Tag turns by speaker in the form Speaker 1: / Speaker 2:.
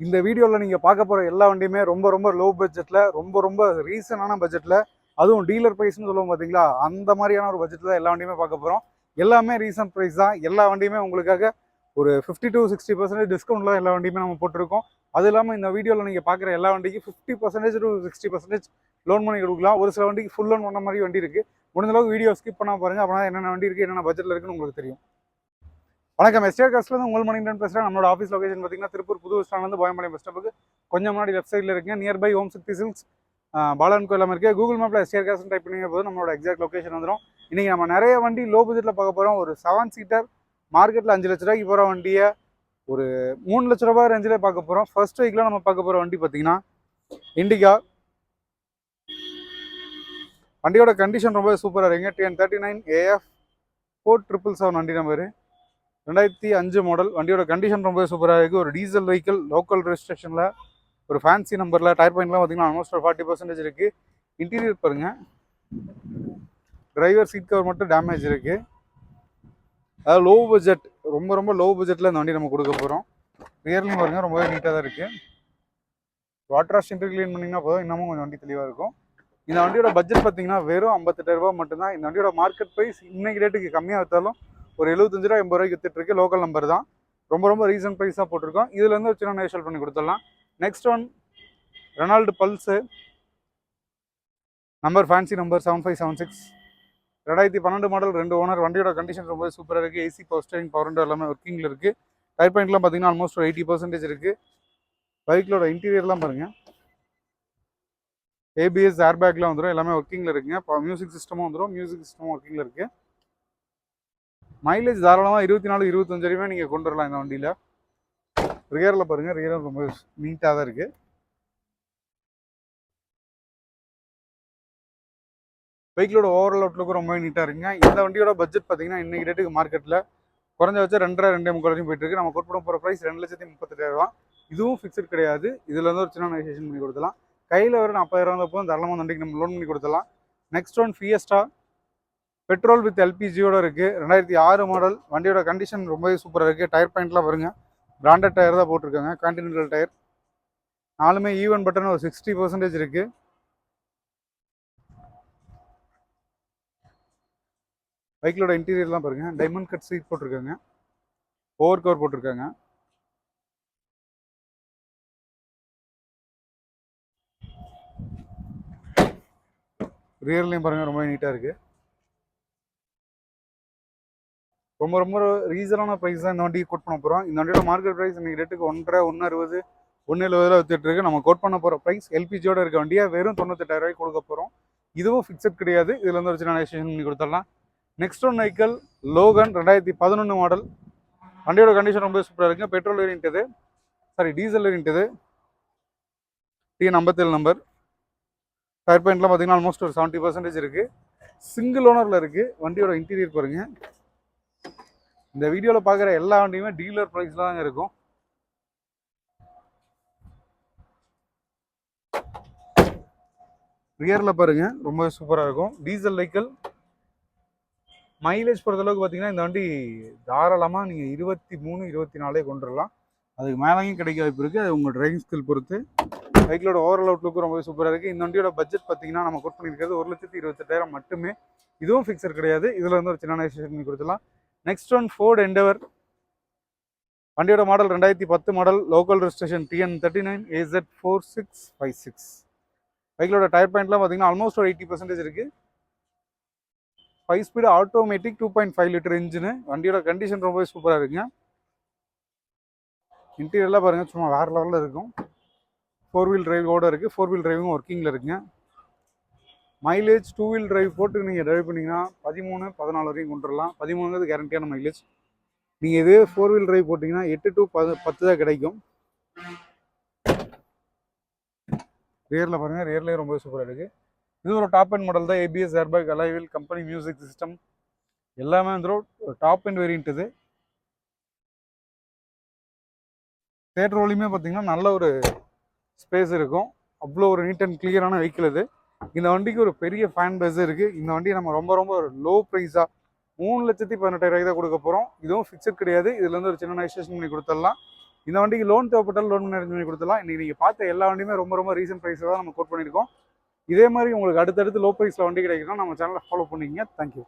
Speaker 1: இந்த வீடியோவில் நீங்கள் பார்க்க போகிற எல்லா வண்டியுமே ரொம்ப ரொம்ப லோ பட்ஜெட்டில் ரொம்ப ரொம்ப ரீசனான பட்ஜெட்டில் அதுவும் டீலர் ப்ரைஸ்னு சொல்லுவோம் பார்த்தீங்களா அந்த மாதிரியான ஒரு பட்ஜெட்டில் எல்லா வண்டியுமே பார்க்க போகிறோம் எல்லாமே ரீசன்ட் ப்ரைஸ் தான். எல்லா வண்டியுமே உங்களுக்காக ஒரு ஃபிஃப்டி டு சிக்ஸ்டி பர்சன்டேஜ் டிஸ்கவுண்ட்டில் எல்லா வண்டியுமே நம்ம போட்டிருக்கோம். அது இல்லாமல் இந்த வீடியோவில் நீங்கள் பார்க்குற எல்லா வண்டிக்கும் fifty percentage to sixty percentage loan பண்ணி கொடுக்கலாம். ஒரு சில வண்டிக்கு ஃபுல் லோன் பண்ண மாதிரி வண்டி இருக்குது முடிஞ்சளவுக்கு வீடியோ ஸ்கிப் பண்ணால் பாருங்கள் அப்படின்னா என்னென்ன வண்டி இருக்குது என்னென்ன பட்ஜெட்டில் இருக்குன்னு உங்களுக்கு தெரியும். வணக்கம். எஸ்டிஆர் காஸ்ட்லேருந்து உங்கள் மணிகண்டன் பேசுகிறேன் நம்மளோட ஆஃபீஸ் லொகேஷன் பார்த்தீங்கன்னா திருப்பூர் புது ஸ்டாண்ட்லேருந்து போயம்பாளையம் பஸ் ஸ்டாப்புக்கு கொஞ்சம் முன்னாடி லெஃப்ட் சைடில் இருக்குங்க. நியர்பை ஓம் சக்தி சில்க்ஸ் பாலன் கோயிலாம் இருக்குது கூகுள் மேப்பில் எஸ்டிஆர் காஸ்ட் டைப் பண்ணிங்க போது நம்மளோட எக்ஸாக்ட் லொகேஷன் வந்துடும் இன்றைக்கி நம்ம நிறைய வண்டி லோ பட்ஜெட்டில் பார்க்க போகிறோம் ஒரு செவன் சீட்டர் மார்க்கெட்டில் அஞ்சு லட்ச ரூபாய்க்கு போகிற வண்டியை ஒரு மூணு லட்ச ரூபாய் ரேஞ்சில் பார்க்க போகிறோம் ஃபர்ஸ்ட் வீக்கில் நம்ம பார்க்க போகிற வண்டி பார்த்தீங்கன்னா இண்டிகா வண்டியோட கண்டிஷன் ரொம்ப சூப்பராக இருக்குங்க. TN thirty nine AF four triple seven வண்டி நம்பரு ரெண்டாயிரத்தி அஞ்சு மாடல் வண்டியோட கண்டிஷன் ரொம்ப சூப்பராக இருக்குது ஒரு டீசல் வெஹிக்கிள் லோக்கல் ரெஜிஸ்ட்ரேஷனில் ஒரு ஃபேன்சி நம்பரில் டயர் பாயிண்ட்லாம் பார்த்தீங்கன்னா ஆல்மோஸ்ட் ஒரு ஃபார்ட்டி பர்சன்டேஜ் இருக்குது இன்டீரியர் பாருங்கள் டிரைவர் சீட் கவர் மட்டும் டேமேஜ் இருக்குது அதாவது லோ பட்ஜெட் ரொம்ப ரொம்ப லோ பட்ஜெட்டில் இந்த வண்டி நம்ம கொடுக்க போகிறோம் ரியர்லையும் பாருங்கள் ரொம்பவே நீட்டாக தான் இருக்குது வாட்டர் வாஷ் இன்டர் க்ளீன் பண்ணிங்கன்னா போதும். இன்னமும் கொஞ்சம் வண்டி தெளிவாக இருக்கும். இந்த வண்டியோட பட்ஜெட் பார்த்தீங்கன்னா வெறும் ஐம்பத்தெட்டாயிரரூபா மட்டும்தான். இந்த வண்டியோட மார்க்கெட் ப்ரைஸ் இன்னைக்கு ரேட்டுக்கு கம்மியாக விற்றாலும் ஒரு எழுபத்தஞ்சு ரூபா எண்பது ரூபாய்க்கு வித்துட்டு லோக்கல் நம்பர் தான். ரொம்ப ரொம்ப ரீசன் ப்ரைஸாக போட்டிருக்கோம். இதுலேருந்து வச்சு ஒரு சின்ன நேஷல் பண்ணி கொடுத்துடலாம். Next one Renault Pulse number fancy number seven five seven six ரெண்டாயிரத்தி பன்னெண்டு மாடல் ரெண்டு ஓனர் வண்டியோட கண்டிஷன் ரொம்ப சூப்பராக இருக்குது AC power steering power window எல்லாமே ஒர்க்கிங்கில் இருக்குது டயர் பாயிண்ட்லாம் பார்த்தீங்கன்னா ஆல்மோஸ்ட் ஒரு எயிட்டி பர்சன்டேஜ் இருக்குது பைக்கிலோட இன்டீரியர்லாம் பாருங்கள் ஏபிஎஸ் ஏர் பேக்லாம் வந்துடும் எல்லாமே ஒர்க்கிங்கில் இருக்குங்க. இப்போ மியூசிக் சிஸ்டமும் வந்துடும் மியூசிக் சிஸ்டமும் ஒர்க்கிங்கில் இருக்குது மைலேஜ் தாராளமாக இருபத்தி நாலு இருபத்தஞ்சு வரையுமே நீங்கள் கொண்டு வரலாம் இந்த வண்டியில். ரியரில் பாருங்கள் ரியரும் ரொம்ப நீட்டாக தான் இருக்குது பைக்கிலோட ஓவரால் அவுட்லுக்கும் ரொம்ப நீட்டாக இருக்குங்க. இந்த வண்டியோட பட்ஜெட் பார்த்தீங்கன்னா இன்னைக்கு ரேட்டுக்கு மார்க்கெட்டில் குறைஞ்சபட்சம் ரெண்டரை ரெண்டே முக்கால் வரைக்கும் போயிட்டு இருக்கு. நம்ம கொட் போகிற ப்ரைஸ் ரெண்டு லட்சத்தி முப்பத்தெட்டாயிரம் ரூபா இதுவும் ஃபிக்ஸட் கிடையாது. இதுலருந்து ஒரு சின்ன நெகோசியேஷன் பண்ணி கொடுத்தலாம் கையில் ஒரு நாற்பதாயிரம் போதும் தாராளமாக வண்டிக்கு நம்ம லோன் பண்ணி கொடுத்தலாம் next one Fiesta petrol with எல்பிஜியோட இருக்குது ரெண்டாயிரத்தி ஆறு மாடல் வண்டியோட கண்டிஷன் ரொம்பவே சூப்பராக இருக்குது டயர் பாயிண்ட்லாம் வருங்க பிராண்டட் டயர் தான் போட்டிருக்காங்க. கான்டினென்டல் டயர் நாலுமே ஈவன் பட்டன் ஒரு சிக்ஸ்டி பர்சன்டேஜ் இருக்குது பைக்கிலோட இன்டீரியர்லாம் பாருங்க. டைமண்ட் கட் சீட் போட்டிருக்காங்க. ஓவர் கவர் போட்டிருக்காங்க ரியர்லையும் பாருங்க. ரொம்ப நீட்டாக இருக்குது ரொம்ப ரொம்ப ரீசனான ப்ரைஸ் தான் இந்த வண்டிக்கு கோட் பண்ண போகிறோம் இந்த வண்டியோட மார்க்கெட் ப்ரைஸ் இன்னைக்கு ரேட்டுக்கு ஒன்றரை ஒன்று அறுபது ஒன்று எழுபதில் வித்துட்டு இருக்கு. நம்ம கோட் பண்ண போகிற ப்ரைஸ் எல்பிஜியோட இருக்க வண்டியை வெறும் தொண்ணூத்தெட்டாயிரம் ரூபாய்க்கு கொடுக்க போகிறோம் இதுவும் ஃபிக்ஸட் கிடையாது. இதுலேருந்து ஒரு சின்ன நெகோசியேஷன் பண்ணி கொடுத்துடலாம். நெக்ஸ்ட் ஒன் வெஹிக்கல் லோகன் ரெண்டாயிரத்தி பதினொன்று மாடல் வண்டியோட கண்டிஷன் ரொம்ப சூப்பராக இருக்குது பெட்ரோல் வேரியன்ட் இது. சாரி டீசல் வேரியன்ட் இது. டிஎன் ஐம்பத்தேழு நம்பர் டயர் பாயிண்ட்லாம் பார்த்தீங்கன்னா ஆல்மோஸ்ட் ஒரு செவன்ட்டி பர்சன்டேஜ் இருக்குது சிங்கிள் ஓனரில் இருக்குது வண்டியோட இன்டீரியர் பாருங்கள் இந்த வீடியோவில் பார்க்குற எல்லா வண்டியுமே டீலர் ப்ரைஸில் தாங்க இருக்கும். ரியரில் பாருங்க ரொம்ப சூப்பராக இருக்கும். டீசல் வெஹிக்கிள் மைலேஜ் பொறுத்தளவுக்கு பார்த்தீங்கன்னா இந்த வண்டி தாராளமாக நீங்கள் இருபத்தி மூணு இருபத்தி நாலே கொண்டு வரலாம் அதுக்கு மேலேயும் கிடைக்க வாய்ப்பு இருக்குது அது உங்கள் டிரைவிங் ஸ்கில் பொறுத்து. பைக்கிலோட ஓவரால் அவுட்லுக்கும் ரொம்ப சூப்பராக இருக்குது இந்த வண்டியோட பட்ஜெட் பார்த்தீங்கன்னா நம்ம கோட் பண்ணியிருக்கிறது ஒரு லட்சத்தி இருபத்தெட்டாயிரம் மட்டுமே. இதுவும் ஃபிக்ஸர் கிடையாது. இதில் வந்து ஒரு சின்ன நெகோசியேஷன் பண்ணி கொடுத்துலாம் நெக்ஸ்ட் ஒன் ஃபோர்டு எண்டவர் வண்டியோட மாடல் ரெண்டாயிரத்தி பத்து model local registration TN thirty nine AZ four six five six பைக்கிலோட tyre பாயிண்ட்லாம் பார்த்தீங்கன்னா ஆல்மோஸ்ட் ஒரு எயிட்டி பர்சன்டேஜ் இருக்குது five speed automatic two point five litre engine வண்டியோட கண்டிஷன் ரொம்பவே சூப்பராக இருக்குங்க. இன்டீரியர்லாம் பாருங்கள் சும்மா வேறு லெவலில் இருக்கும். ஃபோர் வீல் ஓட இருக்குது ஃபோர் வீல் டிரைவும் ஒர்க்கிங்கில் இருக்குங்க. மைலேஜ் டூ வீல் டிரைவ் போட்டு நீங்கள் டிரைவ் பண்ணிங்கன்னா பதிமூணு பதினாலு வரைக்கும் கொண்டு வரலாம் பதிமூணுங்கிறது கேரண்டியான மைலேஜ் நீங்கள் இதே ஃபோர் வீல் டிரைவ் போட்டிங்கன்னா எட்டு டு பது பத்து தான் கிடைக்கும். ரியரில் பாருங்கள் ரியர்லேயே ரொம்ப சூப்பராக இருக்குது இது ஒரு டாப் அண்ட் மாடல் தான் ABS airbag alloy wheel company music system எல்லாமே வந்துடும் டாப் அண்ட் வேரியன்ட் இது. தேட்டர் ரோலையுமே பார்த்தீங்கன்னா நல்ல ஒரு ஸ்பேஸ் இருக்கும். அவ்வளோ ஒரு நீட் அண்ட் கிளியரான வெஹிக்கிள் இது. இந்த வண்டிக்கு ஒரு பெரிய ஃபேன் பேஸ் இருக்குது இந்த வண்டியை நம்ம ரொம்ப ரொம்ப ஒரு லோ ப்ரைஸாக மூணு லட்சத்தி பதினெட்டாயிரம் தான் கொடுக்க போகிறோம் இதுவும் ஃபிக்ஸட் கிடையாது. இதுலேருந்து ஒரு சின்ன நெகோசியேஷன் பண்ணி கொடுத்துடலாம். இந்த வண்டிக்கு லோன் தேவைப்பட்டாலும் லோன் அரேஞ்ச் பண்ணி கொடுத்துடலாம். இன்னைக்கு நீங்கள் பார்த்த எல்லா வண்டியுமே ரொம்ப ரொம்ப ரீசன்ட் ப்ரைஸில் தான் நம்ம கோட் பண்ணியிருக்கோம். இதே மாதிரி உங்களுக்கு அடுத்தடுத்து லோ ப்ரைஸில் வண்டி கிடைக்கணும் நம்ம சேனலை ஃபாலோ பண்ணிக்கங்க. தேங்க்யூ